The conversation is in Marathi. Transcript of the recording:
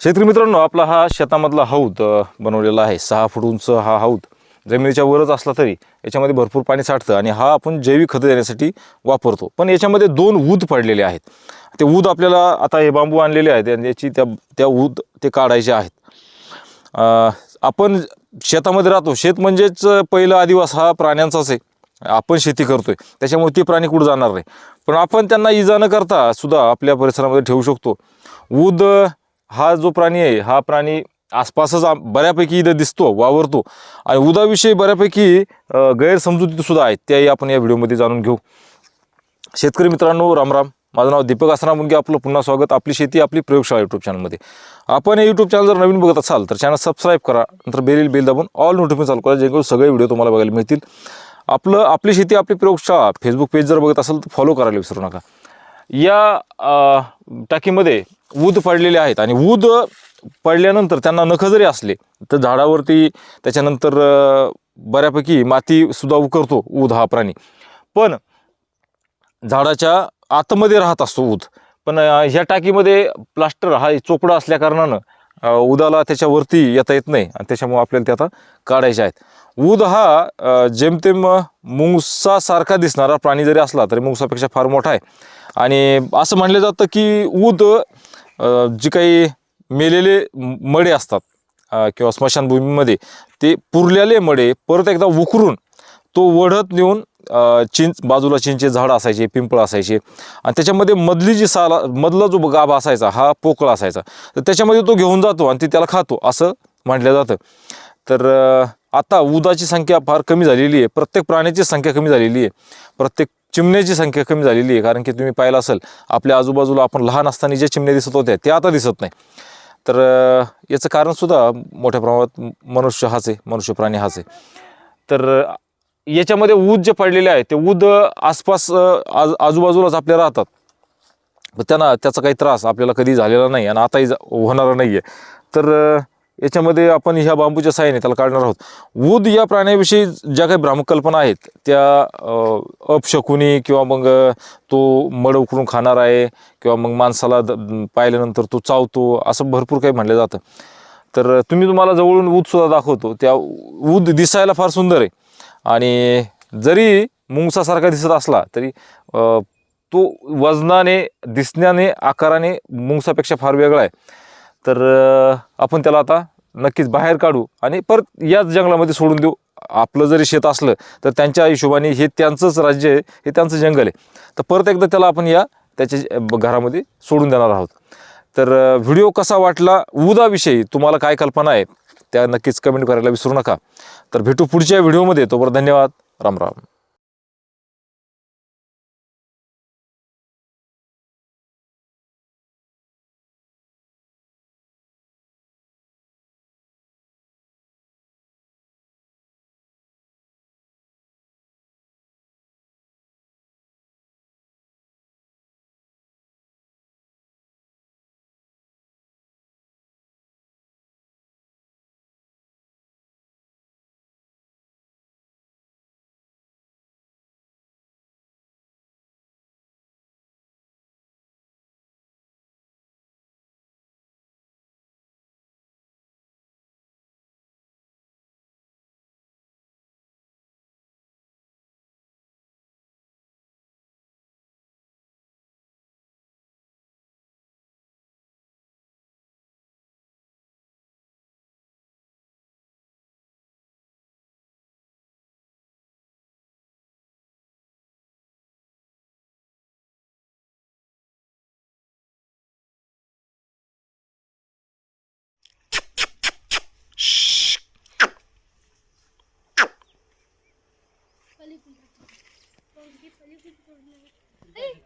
शेतकरी मित्रांनो आपला हा शेतामधला हौद बनवलेला आहे. सहा फूट उंच हा हौद जमिनीच्या वरच असला तरी याच्यामध्ये भरपूर पाणी साठतं आणि हा आपण जैविक खतं देण्यासाठी वापरतो. पण याच्यामध्ये दोन ऊद पडलेले आहेत. ते ऊद आपल्याला आता हे बांबू आणलेले आहेत आणि याची त्या त्या ऊद ते काढायचे आहेत. आपण शेतामध्ये राहतो. शेत म्हणजेच पहिला आदिवास हा प्राण्यांचाच आहे. आपण शेती करतोय. त्याच्यामुळे ते प्राणी कुठं जाणार नाही. पण आपण त्यांना इजा न करता सुद्धा आपल्या परिसरामध्ये ठेवू शकतो. ऊद हा जो प्राणी आहे हा प्राणी आसपासच बऱ्यापैकी इथं दिसतो वावरतो. आणि उदाविषयी बऱ्यापैकी गैरसमजुती सुद्धा आहेत त्याही आपण या व्हिडिओमध्ये जाणून घेऊ. शेतकरी मित्रांनो रामराम माझं नाव दीपक असणार मुनगे आपलं पुन्हा स्वागत. आपली शेती आपली प्रयोगशाळा यूट्यूब चॅनलमध्ये आपण हे यूट्यूब चॅनल जर नवीन बघत असाल तर चॅनल सबस्क्राईब करा. नंतर बेल बेल दाबून ऑल नोटिफिकेशन चालू करा जेणेकरून सगळे व्हिडिओ तुम्हाला बघायला मिळतील. आपलं आपली शेती आपली प्रयोगशाळा फेसबुक पेज जर बघत असाल तर फॉलो करायला विसरू नका. या टाकीमध्ये ऊद पडलेले आहेत आणि ऊद पडल्यानंतर त्यांना नख जरी असले तर झाडावरती त्याच्यानंतर बऱ्यापैकी मातीसुद्धा उकरतो ऊद हा प्राणी. पण झाडाच्या आतमध्ये राहत असतो ऊद. पण ह्या टाकीमध्ये प्लास्टर हा चोपडा असल्याकारणानं उदाला त्याच्यावरती येता येत नाही आणि त्याच्यामुळे आपल्याला ते आता काढायचे आहेत. ऊद हा जेमतेम मुंगसासारखा दिसणारा प्राणी जरी असला तरी मुंगसापेक्षा फार मोठा आहे. आणि असं म्हणलं जातं की ऊद जी काही मेलेले मडे असतात किंवा स्मशानभूमीमध्ये ते पुरलेले मडे परत एकदा उकरून तो वढत नेऊन चिंच बाजूला चिंचे झाड असायचे पिंपळ असायचे. आणि त्याच्यामध्ये मधली जी साला मधला जो गाभा असायचा हा पोकळा असायचा. तर त्याच्यामध्ये तो घेऊन जातो आणि ते त्याला खातो असं म्हटलं जातं. तर आता उदाची संख्या फार कमी झालेली आहे. प्रत्येक प्राण्याची संख्या कमी झालेली आहे. प्रत्येक चिमण्याची संख्या कमी झालेली आहे कारण की तुम्ही पाहिलं असेल आपल्या आजूबाजूला आपण लहान असताना ज्या चिमण्या दिसत होत्या त्या आता दिसत नाही. तर याचं कारणसुद्धा मोठ्या प्रमाणात मनुष्य हाच आहे मनुष्य प्राणी हाच आहे. तर याच्यामध्ये ऊद जे पडलेले आहे ते ऊद आसपास आज आजूबाजूलाच आपल्या राहतात. त्यांना त्याचा काही त्रास आपल्याला कधी झालेला नाही आणि आताही होणारा नाही आहे तर याच्यामध्ये आपण ह्या बांबूच्या साह्याने त्याला काढणार आहोत. ऊद या प्राण्याविषयी ज्या काही भ्रामकल्पना आहेत त्या अपशकुनी किंवा मग तो मड उकळून खाणार आहे किंवा मग माणसाला द- पाहिल्यानंतर तो चावतो असं भरपूर काही म्हणलं जातं. तर तुम्ही तुम्हाला जवळून ऊदसुद्धा दाखवतो. त्या ऊद दिसायला फार सुंदर आहे. आणि जरी मुंगसासारखा दिसत असला तरी तो वजनाने दिसण्याने आकाराने मुंगसापेक्षा फार वेगळा आहे. तर आपण त्याला आता नक्कीच बाहेर काढू आणि परत याच जंगलामध्ये सोडून देऊ. आपलं जरी शेत असलं तर त्यांच्या हिशोबाने हे त्यांचंच राज्य आहे हे त्यांचं जंगल आहे. तर परत एकदा त्याला आपण या त्याच्या घरामध्ये सोडून देणार आहोत. तर व्हिडिओ कसा वाटला उदाविषयी तुम्हाला काय कल्पना आहे त्या नक्कीच कमेंट करायला विसरू नका. तर भेटू पुढच्या व्हिडिओमध्ये तोपर्यंत धन्यवाद. राम राम. பள்ளி கும்பிட்டு பள்ளி கும்பிட்டு